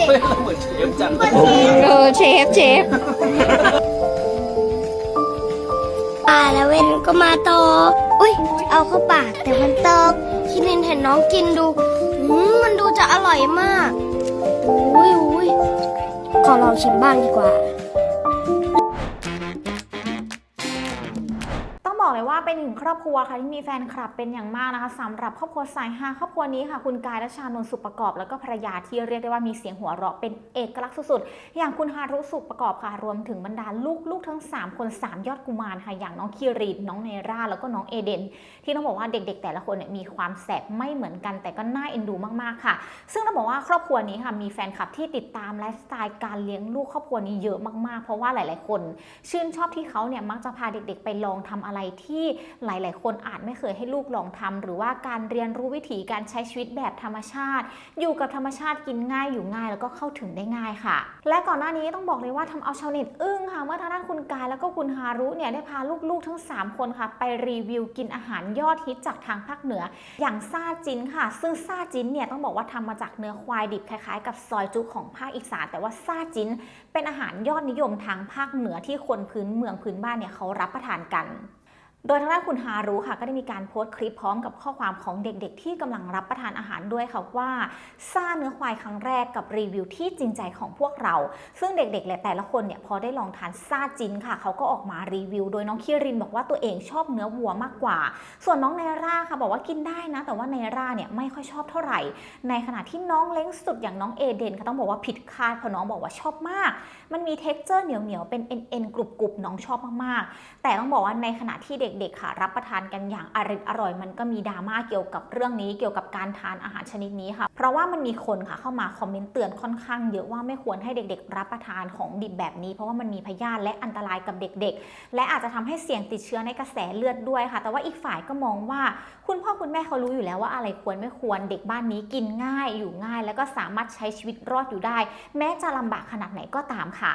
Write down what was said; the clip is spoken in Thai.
สิเฮ้เหมือนเชฟจังเออเชฟเชฟอ่าแล้วเวนก็มาต่ออุ้ยเอาเข้าปากแต่มันตกคิดเห็นเห็นน้องกินดูอืมมันดูจะอร่อยมากอุ้ยอุ้ยขอลองชิมบ้างดีกว่า เลยว่าเป็นหนึ่งครอบครัวค่ะที่มีแฟนคลับเป็นอย่างมากนะคะสำหรับครอบครัวสายฮาครอบครัวนี้ค่ะ คุณกายและชานนสุประกอบ แล้วก็ภรรยาที่เรียกได้ว่ามีเสียงหัวเราะเป็นเอกลักษณ์สุดๆอย่างคุณฮารุสุประกอบค่ะ รวมถึงบรรดาลูกลูกทั้ง 3 คน 3 ยอดกุมารค่ะอย่างน้องคิรินน้องเนราแล้วก็น้องเอเดน ที่ต้องบอกว่าเด็กๆ แต่ละคนเนี่ยมีความแสบไม่เหมือนกัน แต่ก็น่าเอ็นดูมากๆค่ะ ซึ่งต้องบอกว่าครอบครัวนี้ค่ะมีแฟนคลับที่ติดตามไลฟ์สไตล์การเลี้ยงลูกครอบครัวนี้เยอะมากๆ เพราะว่าหลาย ๆ คน ชื่นชอบที่เขาเนี่ยมักจะพาเด็ก ๆ ไปลองทำอะไรที่หลาย ๆ คนอาจไม่เคยให้ลูกลองทำหรือว่าการเรียนรู้วิถีการใช้ชีวิตแบบธรรมชาติ อยู่กับธรรมชาติกินง่ายอยู่ง่ายแล้วก็เข้าถึงได้ง่ายค่ะ และก่อนหน้านี้ต้องบอกเลยว่าทำเอาชาวเน็ตอึ้งค่ะเมื่อทางด้านคุณกายแล้วก็คุณฮารุเนี่ยได้พาลูก ๆ ทั้ง 3 คนค่ะ ไปรีวิวกินอาหารยอดฮิตจากทางภาคเหนือ อย่างซาจินค่ะ ซึ่งซาจินเนี่ยต้องบอกว่าทำมาจากเนื้อควายดิบคล้าย ๆ กับซอยจุของภาคอีสานแต่ว่าซาจินเป็นอาหารยอดนิยมทางภาคเหนือที่คนพื้นเมืองพื้นบ้านเนี่ยเขารับประทานกัน โดยทางด้านคุณฮารุค่ะก็ได้มีการโพสต์คลิปพร้อมกับข้อความของเด็กๆ ที่กำลังรับประทานอาหารด้วยค่ะว่าซ่าเนื้อควายครั้งแรกกับรีวิวที่จริงใจของพวกเรา ซึ่งเด็กๆและแต่ละคนเนี่ยพอได้ลองทานซ่าจินค่ะ เขาก็ออกมารีวิว โดยน้องคิรินบอกว่าตัวเองชอบเนื้อวัวมากกว่า ส่วนน้องเนร่าค่ะบอกว่ากินได้นะ แต่ว่าเนร่าเนี่ยไม่ค่อยชอบเท่าไหร่ ในขณะที่น้องเล้งสุดอย่างน้องเอเดนค่ะต้องบอกว่าผิดคาดเพราะน้องบอกว่าชอบมาก มันมีเท็กเจอร์เหนียวๆเป็นเอ็นๆกรุบๆน้องชอบมากๆแต่ต้องบอกว่าในขณะที่เด็กๆ ค่ะ รับประทานกันอย่างอร่อยอร่อยมันก็มีดราม่าเกี่ยวกับเรื่องนี้เกี่ยวกับการทานอาหารชนิดนี้ค่ะ เพราะว่ามันมีคนค่ะเข้ามาคอมเมนต์เตือนค่อนข้างเยอะว่าไม่ควรให้เด็กๆ รับประทานของดิบแบบนี้ เพราะว่ามันมีพยาธิและอันตรายกับเด็กๆ และอาจจะทำให้เสี่ยงติดเชื้อในกระแสเลือดด้วยค่ะ แต่ว่าอีกฝ่ายก็มองว่า คุณพ่อคุณแม่เขารู้อยู่แล้วว่าอะไรควรไม่ควรเด็กบ้านนี้กินง่ายอยู่ง่าย แล้วก็สามารถใช้ชีวิตรอดอยู่ได้ แม้จะลำบากขนาดไหนก็ตามค่ะ